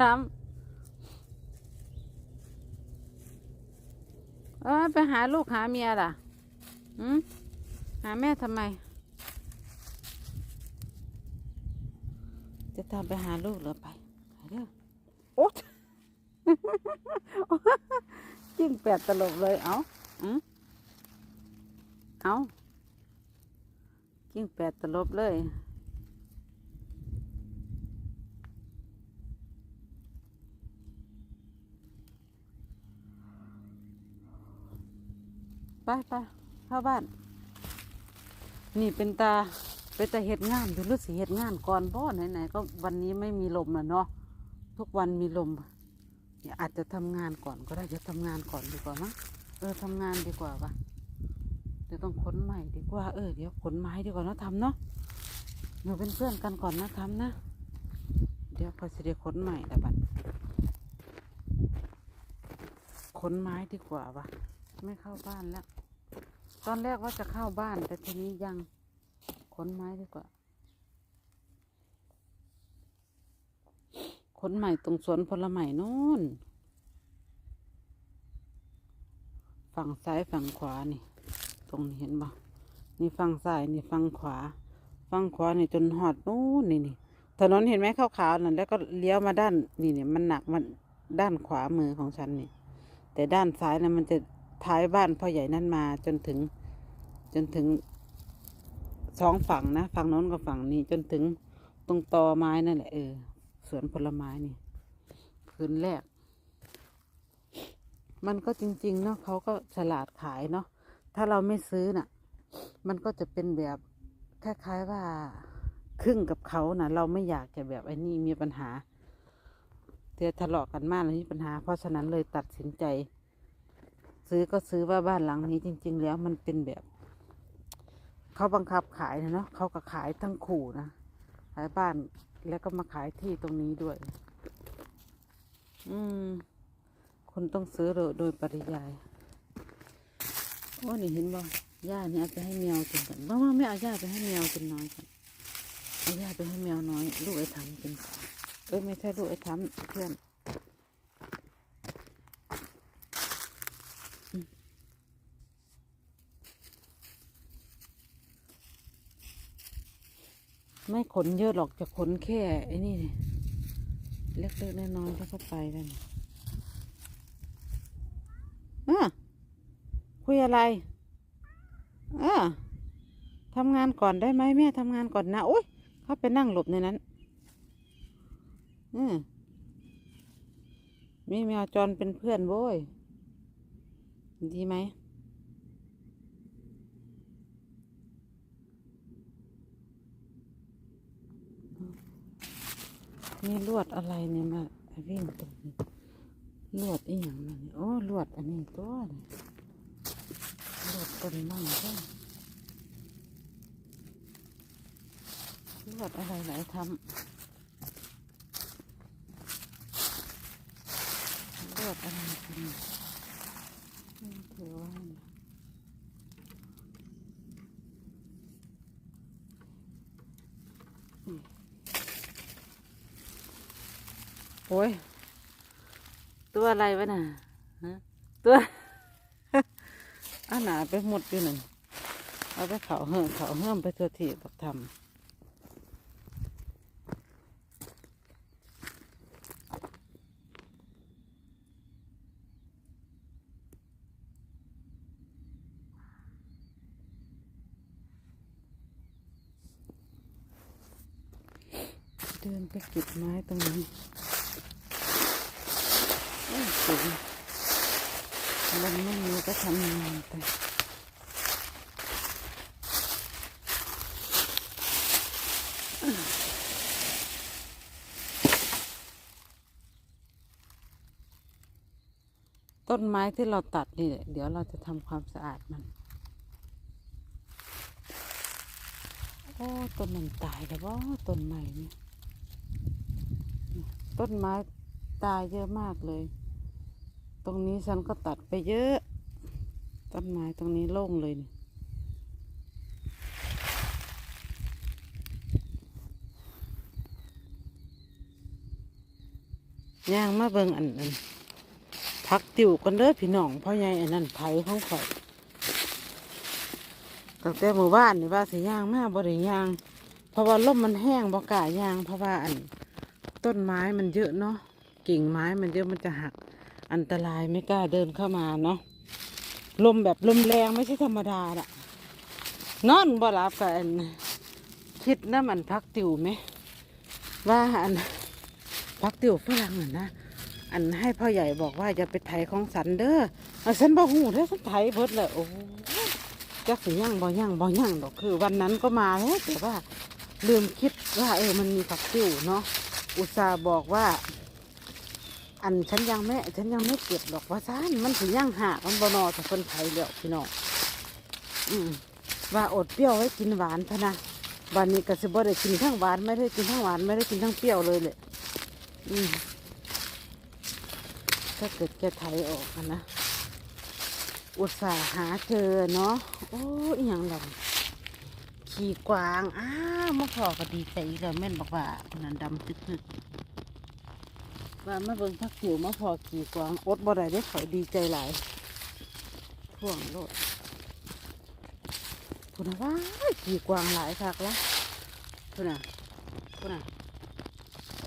ทำเออไปหาลูกหาเมียล่ะหืมหาแม่ทำไม จะตามไปหาลูกเหรอไปไปเด้อโอ๊ยจิ้งแปดตลบเลยเอาอืมเอาจิ้งแปดตลบเลย ไปไปเข้าบ้าน นี่เป็นตาเป็นตาเห็ดงานดูรู้สิเห็ดงานก่อนบ่ไหนๆก็วันนี้ไม่มีลมนะเนาะทุกวันมีลมเนี่ยอาจจะทำงานก่อนก็ได้จะทำงานก่อนดีกว่ามั้งเออทำงานดีกว่าปะเดี๋ยวต้องขนใหม่ดีกว่าเออเดี๋ยวขนไม้ดีกว่านะทำเนาะเดี๋ยวเป็นเพื่อนกันก่อนนะทำนะ เดี๋ยวพอสิเดี๋ยขนใหม่ละบัดขนไม้ดีกว่าปะ ไม่เข้าบ้านแล้ว ตอนแรกว่าจะเข้าบ้าน แต่ทีนี้ยังขนไม้ดีกว่าขนใหม่ตรงสวนผลไม้นู่น ฝั่งซ้ายฝั่งขวานี่ ตรงนี้เห็นบ่นี่ฝั่งซ้ายนี่ฝั่งขวาฝั่งขวานี่จนหอดนู่นนี่นี่ถนนเห็นไหมขาวๆนั่นแล้วก็เลี้ยวมาด้านนี่เนี่ยมันหนักมันด้านขวามือของฉันนี่ แต่ด้านซ้ายนะมันจะ ท้ายบ้านพ่อใหญ่นั่นมาจนถึงจนถึงสองฝั่งนะฝั่งโน้นกับฝั่งนี้จนถึงตรงตอไม้นั่นแหละเออสวนผลไม้นี่พื้นแรก มันก็จริง ๆ เนาะเขาก็ฉลาดขายเนาะถ้าเราไม่ซื้อน่ะ มันก็จะเป็นแบบคล้ายๆว่าครึ่งกับเขานะเราไม่อยากจะแบบไอ้นี่มีปัญหาเดี๋ยวทะเลาะกันมากเลยมีปัญหา เพราะฉะนั้นเลยตัดสินใจ ซื้อก็ซื้อว่าบ้านหลังนี้จริง ๆ แล้วมันเป็นแบบเขาบังคับขายนะเนาะเขาก็ขายทั้งขู่นะขายบ้านแล้วก็มาขายที่ตรงนี้ด้วย อืมคุณต้องซื้อโดยปริยายโอ้นี่เห็นบ่หญ้านี่เอาไปให้แมวกินกันว่าว่าไม่เอาหญ้าไปให้แมวกินน้อยกันเอาหญ้าไปให้แมวน้อย ลูกไอ้ทำกินเอ้ยไม่ใช่ลูกไอ้ทำเพื่อน ไม่ขนเยอะหรอกจะขนแค่ไอ้นี่เนี่ยเล็กๆน้อยๆแล้วก็ไปแล้วนี่อะคุยอะไรอะทำงานก่อนได้ไหมแม่ทำงานก่อนนะโอ๊ยเขาไปนั่งหลบในนั้นอืมมีแมวจรเป็นเพื่อนโว้ยดีไหม นี่ลวดอะไรเนี่ยมาวิ่งตรงนี้ลวดอีหยังนี่โอ้ลวดอันนี้ตัวนี่ลวดต้นไม้ก็ลวดอะไรหลายทำลวดอะไรกันนี่ถือว่าเนี่ย โอ้ย ตัวอะไรวะน่ะตัวอาหนาไปหมดอยู่นั่นเอาไปเขาเหิมเขาเหิมไปตัวที่บักทำเดินไปเก็บไม้ตรงนี้ สูงลมไม่มีก็ทำงานไปต้นไม้ที่เราตัดนี่เดี๋ยวเราจะทำความสะอาดมัน โอ้ต้นมันตายแล้วว่าต้นใหม่นี่ต้นไม้ตายเยอะมากเลย ตรงนี้ฉันก็ตัดไปเยอะ ต้นไม้ตรงนี้โล่งเลยนี่ย่างมาเบิ่งอันนั้นพักติวกันเด้อพี่น้องพ่อใหญ่อันนั้นไผของข่อยตั้งแต่หมู่บ้านนี่ว่าสิย่างมาบ่ได้ย่าง เพราะว่าลมมันแห้งบ่กล้าย่าง เพราะว่าอันต้นไม้มันเยอะเนาะกิ่งไม้มันเยอะมันจะหัก อันตรายไม่กล้าเดินเข้ามาเนาะลมแบบลมแรงไม่ใช่ธรรมดาละนอนบ่หลับกันคิดน้ำอันพักติวไหม ว่าอันพักติวฝรั่งน่ะนะอันให้พ่อใหญ่บอกว่าจะไปไถของสันเด้อฉันบ่หูเด้อฉันไถเบิดเลยโอ้จักสิย่างบ่ย่างบ่ย่างดอกคือ วันนั้นก็มาแล้วแต่ว่าลืมคิดว่าเออมันมีผักติ้วเนาะอุตส่าห์บอกว่า อันฉันยังไม่ฉันยังไม่เก็บหรอกว่าซ่านมันถึงย่างหากมันบนอแต่คนไทยเดียวพี่น้องอืมว่าอดเปรี้ยวไว้กินหวานพะนะวันนี้ก็สิบ่ได้กินทั้งหวานไม่ได้กินทั้งหวานไม่ได้กินทั้งเปรี้ยวเลยเลยอืมถ้าเกิดแกไทยออกนะอุตส่าห์หาเจอเนาะโอ้ยอย่างหลังขี่กวางอ้าวมาพอก็ดีใจอีกแล้วแม่นบอกว่านั้นดำตึกตึก ว่ามาเบิ่งพักผิวมาพอขี่กวางอดบ่ได้ได้ข่อยดีใจหลายท่วงโลดพูดนะว่าขี่กวางหลายคักละพูดนะพูดนะ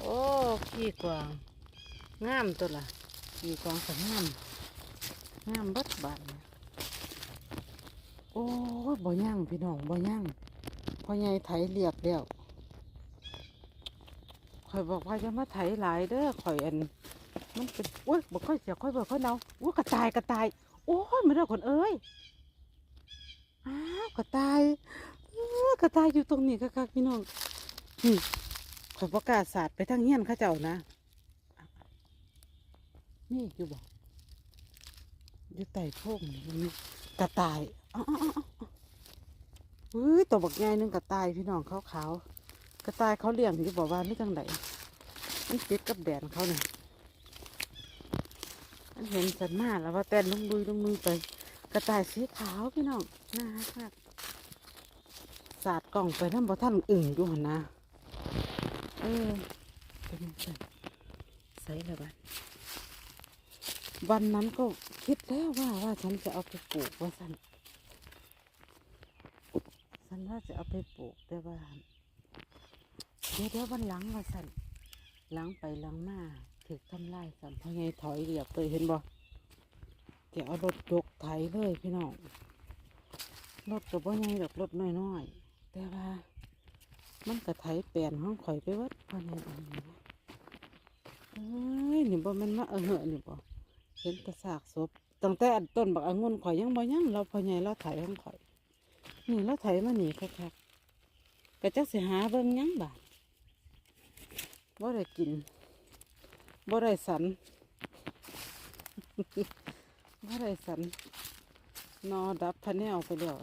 โอ้ขี่กวางงามตัวละขี่กวางสวยงามงามบัดบาดเนี่ยโอ้บ่ย่างพี่น้องบ่ย่างพ่อใหญ่ไถเรียบแล้ว ข่อยบอกว่าจะมาไถหลายเด้อข่อยอันมันเป็นโอ้ยบอกค่อยเสียค่อยบอกค่อยเนาอู้กระต่ายกระต่ายโอ้ยไม่ได้คนเอ้ยอ้าวกระต่ายเอ้อกระต่ายอยู่ตรงนี้คักๆพี่น้องนี่ข่อยประกาศศาสตร์ไปทางเฮียนข้าเจ้านะนี่อยู่บอกอยู่ใต้โพงนี่กระต่ายอ้าวๆเฮ้ยตัวบักใหญ่นึงกระต่ายพี่น้องขาขาวๆ กระต่ายเขาเลี้ยงอยู่บอกว่าไม่จังไดมันติดกับแดนเขาเนี่ยมันเห็นสันมาแล้วว่าแต่นลงลุยลงมือไป กระต่ายสีขาวพี่น้องน่ารักมากสาดกล่องไปน้ำบ่ท่านอึ่งอยู่หันนะเออเป็นจังซั่นใส่ละบัดวันนั้นก็คิดแล้วว่าว่าฉันจะเอาไปปลูกว่าสันสันว่าจะเอาไปปลูกแต่ว่า เดี๋ยวเดี๋ยววันหลังว่าสันหลังไปหลังมาถือทำลายสันเพราะไงถอยเรียบเลยเห็นบ่แกเอารถยกไถเลยพี่น้องรถกับว่าไงดอกรถน้อยๆแต่ว่ามันกระไถแปลนห้องข่อยไปวัดเพราะไงอันนี้นะเอ้ยนี่บ่แมันมาเออเหอะนี่บ่เห็นกระสากศพตั้งแต่อันต้นบักองุ่นข่อยยังบ่ยังเราพอไงเราไถของข่อยนี่เราไถมาหนีคักๆก็จักสิหาเบิ่งยังบาด บ่ได้กินบ่ได้สันบ่ได้สันนอดับพะแนวไปแล้ว